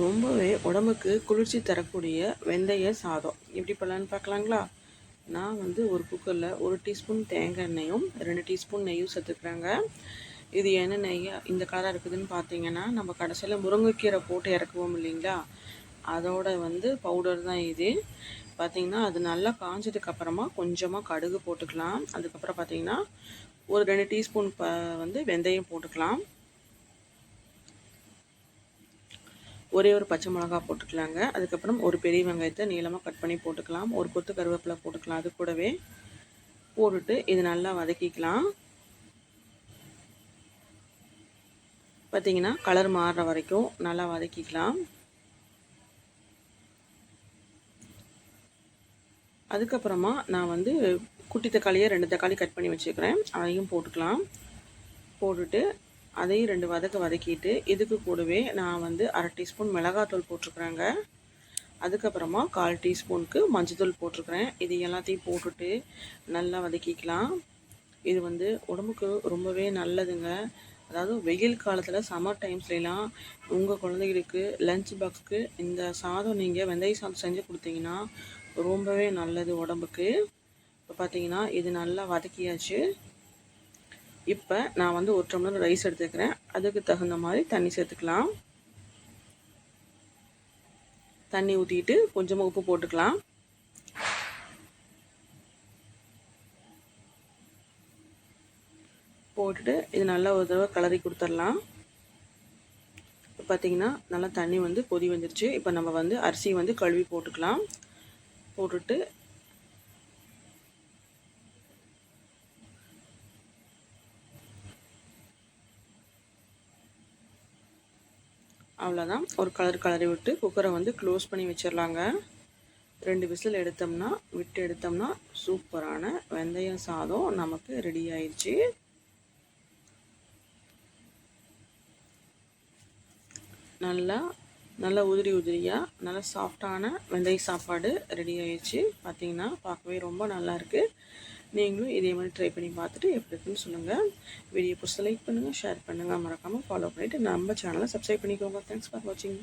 ரொம்பவே உடம்புக்கு குளிர்ச்சி தரக்கூடிய வெந்தய சாதம். எப்படி பண்ணலான்னு பார்க்கலாங்களா? நான் வந்து ஒரு குக்கரில் ஒரு டீஸ்பூன் தேங்காய் எண்ணெயும் ரெண்டு டீஸ்பூன் நெய்யும் சேர்த்துக்கிறாங்க. இது என்ன நெய் இந்த கலராக இருக்குதுன்னு பார்த்தீங்கன்னா நம்ம கடைசியில் முருங்கைக்கீரை போட்டு இறக்குவோம் இல்லைங்களா? அதோட வந்து பவுடர் தான் இது. பார்த்திங்கன்னா அது நல்லா காஞ்சதுக்கு அப்புறமா கொஞ்சமாக கடுகு போட்டுக்கலாம். அதுக்கப்புறம் பார்த்திங்கன்னா ஒரு ரெண்டு டீஸ்பூன் ப வந்து வெந்தயம் போட்டுக்கலாம். ஒரே ஒரு பச்சை மிளகா போட்டுக்கலாங்க. அதுக்கப்புறம் ஒரு பெரிய வெங்காயத்தை நீளமாக கட் பண்ணி போட்டுக்கலாம். ஒரு கொத்து கருவேப்பிலை போட்டுக்கலாம். அது கூடவே போட்டுட்டு இது நல்லா வதக்கிக்கலாம். பார்த்தீங்கன்னா கலர் மாறுற வரைக்கும் நல்லா வதக்கிக்கலாம். அதுக்கப்புறமா நான் வந்து குட்டி தக்காளியை ரெண்டு தக்காளி கட் பண்ணி வச்சுக்கிறேன். அதையும் போட்டுக்கலாம். போட்டுட்டு அதையும் ரெண்டு வதக்க வதக்கிட்டு இதுக்கு கூடவே நான் வந்து அரை டீஸ்பூன் மிளகாத்தூள் போட்டிருக்குறேங்க. அதுக்கப்புறமா கால் டீஸ்பூனுக்கு மஞ்சத்தூள் போட்டிருக்கிறேன். இது எல்லாத்தையும் போட்டுட்டு நல்லா வதக்கிக்கலாம். இது வந்து உடம்புக்கு ரொம்பவே நல்லதுங்க. அதாவது வெயில் காலத்தில் சம்மர் டைம்ஸ்லாம் உங்கள் குழந்தைகளுக்கு லஞ்ச் பாக்ஸ்க்கு இந்த சாதம் நீங்கள் வெந்தய சாதம் செஞ்சு கொடுத்தீங்கன்னா ரொம்பவே நல்லது உடம்புக்கு. இப்போ பார்த்தீங்கன்னா இது நல்லா வதக்கியாச்சு. இப்போ நான் வந்து ஒரு டம்ளர் ரைஸ் எடுத்துக்கிறேன். அதுக்கு தகுந்த மாதிரி தண்ணி சேர்த்துக்கலாம். தண்ணி ஊற்றிட்டு கொஞ்சமாக உப்பு போட்டுக்கலாம். போட்டுட்டு இது நல்லா ஒரு தடவை கலரி கொடுத்துடலாம். இப்போ பார்த்தீங்கன்னா நல்லா தண்ணி வந்து கொதி வந்துருச்சு. இப்போ நம்ம வந்து அரிசி வந்து கழுவி போட்டுக்கலாம். போட்டுட்டு அவ்வளோதான் ஒரு கலர் கலரி விட்டு குக்கரை வந்து க்ளோஸ் பண்ணி வச்சிடலாங்க. ரெண்டு விசில் எடுத்தோம்னா விட்டு எடுத்தோம்னா சூப்பரான வெந்தயம் சாதம் நமக்கு ரெடி ஆயிடுச்சு. நல்லா நல்லா உதிரி உதிரியாக நல்லா சாஃப்டான வெந்தய சாப்பாடு ரெடி ஆயிடுச்சு. பார்த்தீங்கன்னா பார்க்கவே ரொம்ப நல்லாயிருக்கு நீங்களும் இதே மாதிரி ட்ரை பண்ணி பார்த்துட்டு எப்படி இருக்குன்னு சொல்லுங்கள் வீடியோ பிடிச்ச லைக் பண்ணுங்கள் ஷேர் பண்ணுங்கள் மறக்காமல் ஃபாலோ பண்ணிவிட்டு நம்ம சேனலை சப்ஸ்கிரைப் பண்ணிக்கோங்க. தேங்க்ஸ் ஃபார் வாட்சிங்